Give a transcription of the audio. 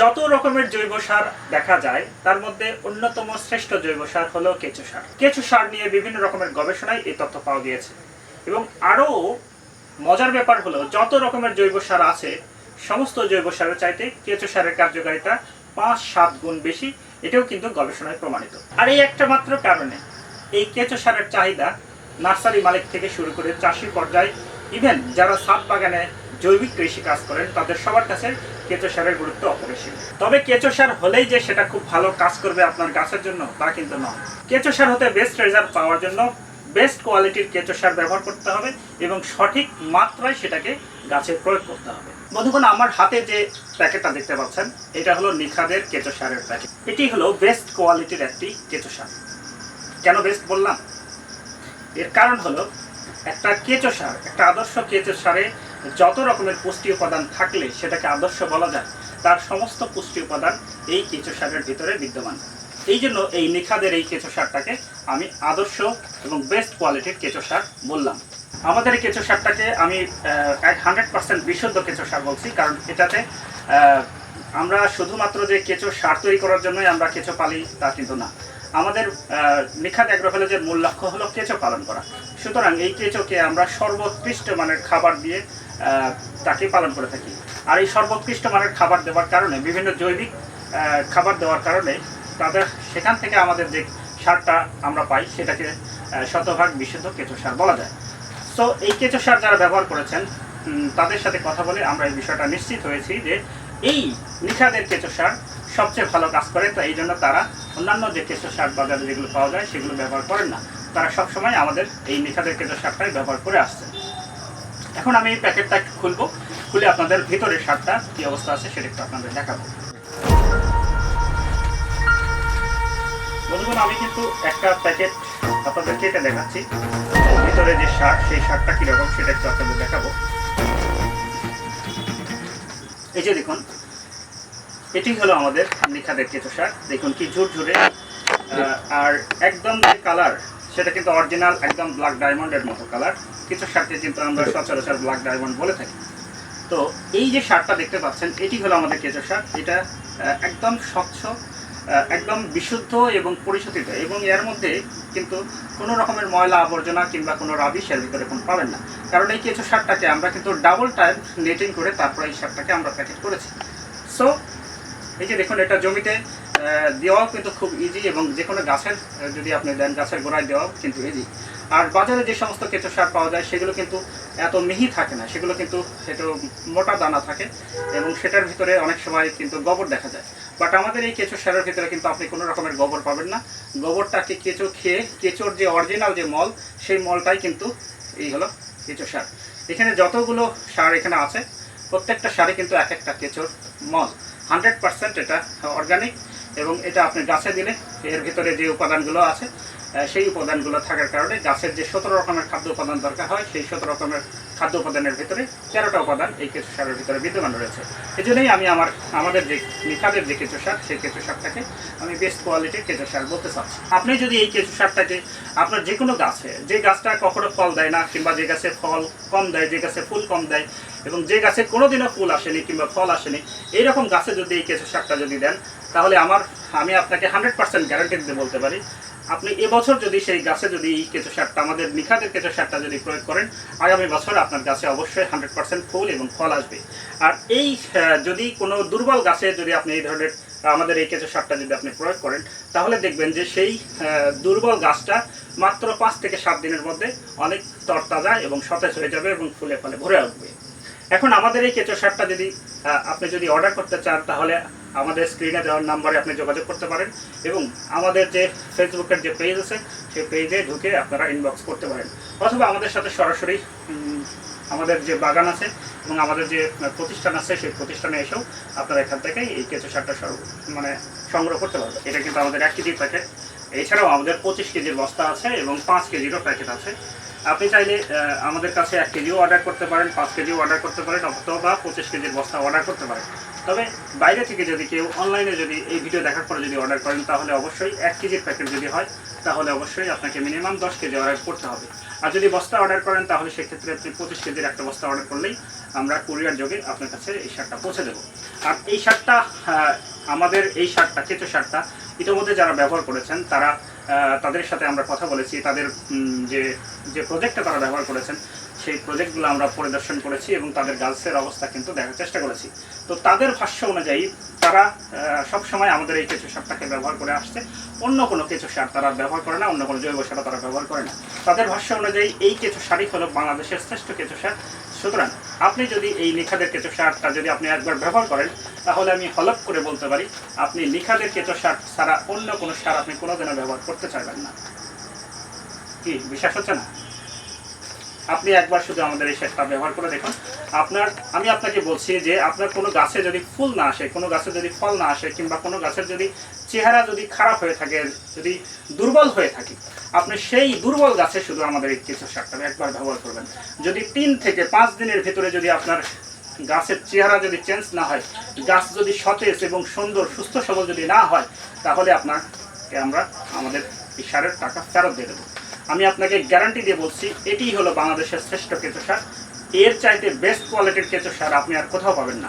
যত রকমের জৈব সার দেখা যায়, তার মধ্যে অন্যতম শ্রেষ্ঠ জৈব সার হলো কেঁচো সার। কেঁচো সার নিয়ে বিভিন্ন রকমের গবেষণায় এই তথ্য পাওয়া গিয়েছে। এবং আরও মজার ব্যাপার হলো, যত রকমের জৈব সার আছে, সমস্ত জৈব সারের চাইতে কেঁচো সারের কার্যকারিতা পাঁচ সাত গুণ বেশি, এটাও কিন্তু গবেষণায় প্রমাণিত। আর এই একটা মাত্র কারণে, এই কেঁচো সারের চাহিদা নার্সারি মালিক থেকে শুরু করে চাষি পর্যায়ে, ইভেন যারা ছাদ বাগানে জৈবিক কৃষি কাজ করেন, তাদের সবার কাছে কেঁচো সারের গুরুত্ব অপরিসীম। তবে কেঁচো সার হলেই যে সেটা খুব ভালো কাজ করবে আপনার গাছের জন্য, তা কিন্তু নয়। কেঁচো সার হতে বেস্ট রেজাল্ট পাওয়ার জন্য বেস্ট কোয়ালিটির কেঁচো সার ব্যবহার করতে হবে এবং সঠিক মাত্রায় সেটাকে গাছে প্রয়োগ করতে হবে। বন্ধুগণ, আমার হাতে যে প্যাকেটটা দেখতে পাচ্ছেন, এটা হলো নিখাদের কেঁচো সারের প্যাকেট। এটি হলো বেস্ট কোয়ালিটির একটি কেঁচো সার। কেন বেস্ট বললাম? এর কারণ হলো একটা কেঁচো সার, একটা আদর্শ কেঁচো সারে যত রকমের পুষ্টি উপাদান থাকলে সেটাকে আদর্শ বলা যায়, তার সমস্ত পুষ্টি উপাদান এই কেঁচো সারের ভিতরে বিদ্যমান। এই জন্য এই নিখাদের এই কেঁচো সারটাকে আমি আদর্শ এবং বেস্ট কোয়ালিটির কেঁচো সার বললাম। আমাদের এই কেঁচো সারটাকে আমি এক হান্ড্রেড পার্সেন্ট বিশুদ্ধ কেঁচো সার বলছি, কারণ এটাতে আমরা শুধুমাত্র যে কেঁচো সার তৈরি করার জন্যই আমরা কেঁচো পালি, তা কিন্তু না। আমাদের নিখাত অ্যাগ্রোভেলেজের মূল লক্ষ্য হলো কেঁচো পালন করা। সুতরাং এই কেঁচোকে আমরা সর্বোৎকৃষ্ট মানের খাবার দিয়ে তাকে পালন করে থাকি। আর এই সর্বোৎকৃষ্ট মানের খাবার দেওয়ার কারণে, বিভিন্ন জৈবিক খাবার দেওয়ার কারণে তাদের সেখান থেকে আমাদের যে সারটা আমরা পাই, সেটাকে শতভাগ বিশুদ্ধ কেঁচো সার বলা যায়। সো এই কেঁচো সার যারা ব্যবহার করেছেন তাদের সাথে কথা বলে আমরা এই বিষয়টা নিশ্চিত হয়েছি যে এই নিখাদের কেঁচো সার সবচেয়ে ভালো কাজ করে। তো এই জন্য তারা অন্যান্য যে কেঁচো সার বাজারে যেগুলো পাওয়া যায়, সেগুলো ব্যবহার করেন না। তারা সবসময় আমাদের এই নিখাদের কেঁচো সারটাই ব্যবহার করে আসছে। এখন আমি প্যাকেটটা খুলবো। খুলে আপনাদের ভিতরের সারটা কি অবস্থা আছে সেটা একটু আপনাদের দেখাবো। বন্ধুগণ, আমি কিন্তু একটা প্যাকেট আপনাদের কেটে দেখাচ্ছি। ভিতরে যে সার সেই সারটা কীরকম সেটা একটু আপনাদের দেখাবো। এই যে দেখুন, এটি হলো আমাদের নিখাদের কেঁচো সার দেখুন কি ঝুরঝুরে আর একদম যে কালার সেটা কিন্তু অরিজিনাল একদম ব্ল্যাক ডায়মন্ডের মতো কালার কিছু সারকে কিন্তু আমরা সচরাচর ব্ল্যাক ডায়মন্ড বলে থাকি। তো এই যে সারটা দেখতে পাচ্ছেন, এটি হলো আমাদের কেঁচো সার এটা একদম স্বচ্ছ একদম বিশুদ্ধ এবং পরিশোধিত। এবং এর মধ্যে কিন্তু কোনো রকমের ময়লা আবর্জনা কিংবা কোনো রাবিশ এর ভিতরে কোনো পাবেন না। কারণ এই কেঁচো সারটাকে আমরা কিন্তু ডাবল টাইম নেটিং করে তারপরে এই সারটাকে আমরা প্যাকেট করেছি। সো এই যে দেখুন, এটা জমিতে দেওয়াও কিন্তু খুব ইজি এবং যে কোনো গাছের যদি আপনি দেন গাছের গোড়ায় দেওয়াও কিন্তু ইজি আর বাজারে যে সমস্ত কেঁচো সার পাওয়া যায়, সেগুলো কিন্তু এত মিহি থাকে না। সেগুলো কিন্তু একটু মোটা দানা থাকে এবং সেটার ভিতরে অনেক সময় কিন্তু গোবর দেখা যায়। বাট আমাদের এই কেঁচো সারের ভিতরে কিন্তু আপনি কোনো রকমের গোবর পাবেন না। গোবরটাকে কেঁচো খেয়ে, কেঁচোর যে অরিজিনাল যে মল, সেই মলটাই কিন্তু এই হলো কেঁচো সার। এখানে যতগুলো সার এখানে আছে, প্রত্যেকটা সারে কিন্তু এক একটা কেঁচোর মল। হান্ড্রেড পার্সেন্ট এটা অর্গানিক এবং এটা আপনি গাছে দিলে এর ভিতরে যে উপাদানগুলো আছে সেই উপাদানগুলো থাকার কারণে গাছের যে সতেরো রকমের খাদ্য উপাদান দরকার হয়, সেই সতেরো রকমের খাদ্য উপাদানের ভিতরে তেরোটা উপাদান এই কেঁচু সারের ভিতরে বিদ্যমান রয়েছে। এই জন্যই আমি আমার, আমাদের যে নিখাদের যে কেঁচো সার, সেই কেঁচো সারটাকে আমি বেস্ট কোয়ালিটির কেঁচো সার বলতে চাচ্ছি। আপনি যদি এই কেঁচু সারটাকে আপনার যে কোনো গাছে, যে গাছটা কখনো ফল দেয় না, কিংবা যে গাছে ফল কম দেয়, যে গাছে ফুল কম দেয়, এবং যে গাছে কোনোদিনও ফুল আসেনি কিংবা ফল আসেনি, এইরকম গাছে যদি এই কেঁচো সারটা যদি দেন তাহলে আমার, আমি আপনাকে হান্ড্রেড পার্সেন্ট গ্যারান্টি দিতে বলতে পারি। আপনি এবছর যদি সেই গাছে যদি এই কেঁচো সারটা, আমাদের নিখাদের কেঁচো সারটা যদি প্রয়োগ করেন, আগামী বছর আপনার গাছে অবশ্যই হান্ড্রেড পার্সেন্ট ফুল এবং ফল আসবে। আর এই যদি কোনো দুর্বল গাছে যদি আপনি এই ধরনের, আমাদের এই কেঁচো সারটা যদি আপনি প্রয়োগ করেন, তাহলে দেখবেন যে সেই দুর্বল গাছটা মাত্র পাঁচ থেকে সাত দিনের মধ্যে অনেক তরতাজা এবং সতেজ হয়ে যাবে এবং ফুলে ফলে ভরে উঠবে। এখন আমাদের এই কেঁচো সারটা যদি আপনি যদি অর্ডার করতে চান, তাহলে আমাদের স্ক্রিনে দেওয়ার নাম্বারে আপনি যোগাযোগ করতে পারেন এবং আমাদের যে ফেসবুকের যে পেজ আছে, সেই পেজে ঢুকে আপনারা ইনবক্স করতে পারেন। অথবা আমাদের সাথে সরাসরি আমাদের যে বাগান আছে এবং আমাদের যে প্রতিষ্ঠান আছে, সেই প্রতিষ্ঠানে এসেও আপনারা এখান থেকে এই কেঁচো সারটা সর- মানে সংগ্রহ করতে পারবেন। এটা কিন্তু আমাদের এক কেজির প্যাকেট এছাড়াও আমাদের পঁচিশ কেজির বস্তা আছে এবং পাঁচ কেজিরও প্যাকেট আছে। আপনি চাইলে আমাদের কাছে এক কেজিও অর্ডার করতে পারেন, পাঁচ কেজিও অর্ডার করতে পারেন, অথবা পঁচিশ কেজির বস্তা অর্ডার করতে পারেন। তবে বাইরে থেকে যদি কেউ অনলাইনে যদি এই ভিডিও দেখার পরে যদি অর্ডার করেন, তাহলে অবশ্যই এক কেজির প্যাকেট যদি হয়, তাহলে অবশ্যই আপনাকে মিনিমাম দশ কেজি অর্ডার করতে হবে। আর যদি বস্তা অর্ডার করেন, তাহলে সেক্ষেত্রে আপনি পঁচিশ কেজির একটা বস্তা অর্ডার করলেই আমরা কুরিয়ার যোগে আপনার কাছে এই শার্টটা পৌঁছে দেবো। আর এই শার্টটা আমাদের এই শার্টটা, কেঁচো শার্টটা, ইতিমধ্যে যারা ব্যবহার করেছেন, তারা তাদের সাথে আমরা কথা বলেছি। তাদের যে যে প্রজেক্টটা তারা ব্যবহার করেছেন সেই প্রজেক্টগুলো আমরা পরিদর্শন করেছি এবং তাদের গার্লসের অবস্থা কিন্তু দেখার চেষ্টা করেছি। তো তাদের ভাষ্য অনুযায়ী তারা সব সময় আমাদের এই কেঁচো সারটাকে ব্যবহার করে আসছে। অন্য কোনো কেঁচো সার তারা ব্যবহার করে না, অন্য কোনো জৈব সার তারা ব্যবহার করে না। তাদের ভাষ্য অনুযায়ী এই কেঁচো সারই হলো বাংলাদেশের শ্রেষ্ঠ কেঁচো সার। সুতরাং আপনি যদি এই নিখাদের কেঁচো সারটা যদি আপনি একবার ব্যবহার করেন, তাহলে আমি হলপ করে বলতে পারি, আপনি নিখাদের কেঁচো সার ছাড়া অন্য কোনো সার আপনি কোনোদিনও ব্যবহার করতে চাইবেন না। কি, বিশ্বাস হচ্ছে না? আপনি একবার শুধু আমাদের এই সেটটা ব্যবহার করে দেখুন। আপনার, আমি আপনাকে বলছি যে আপনার কোনো গাছে যদি ফুল না আসে, কোনো গাছে যদি ফল না আসে, কিংবা কোনো গাছের যদি চেহারা যদি খারাপ হয়ে থাকে, যদি দুর্বল হয়ে থাকে, আপনি সেই দুর্বল গাছে শুধু আমাদের এই কিছু সারটা একবার ব্যবহার করবেন। যদি তিন থেকে পাঁচ দিনের ভিতরে যদি আপনার গাছের চেহারা যদি চেঞ্জ না হয়, গাছ যদি সতেজ এবং সুন্দর, সুস্থ সবল যদি না হয়, তাহলে আপনাকে আমরা আমাদের সারের টাকা ফেরত দিয়ে দেবো। আমি আপনাকে গ্যারান্টি দিয়ে বলছি এটি হলো বাংলাদেশের শ্রেষ্ঠ কেঁচো সার। এর চাইতে বেস্ট কোয়ালিটির কেঁচো সার আপনি আর কোথাও পাবেন না।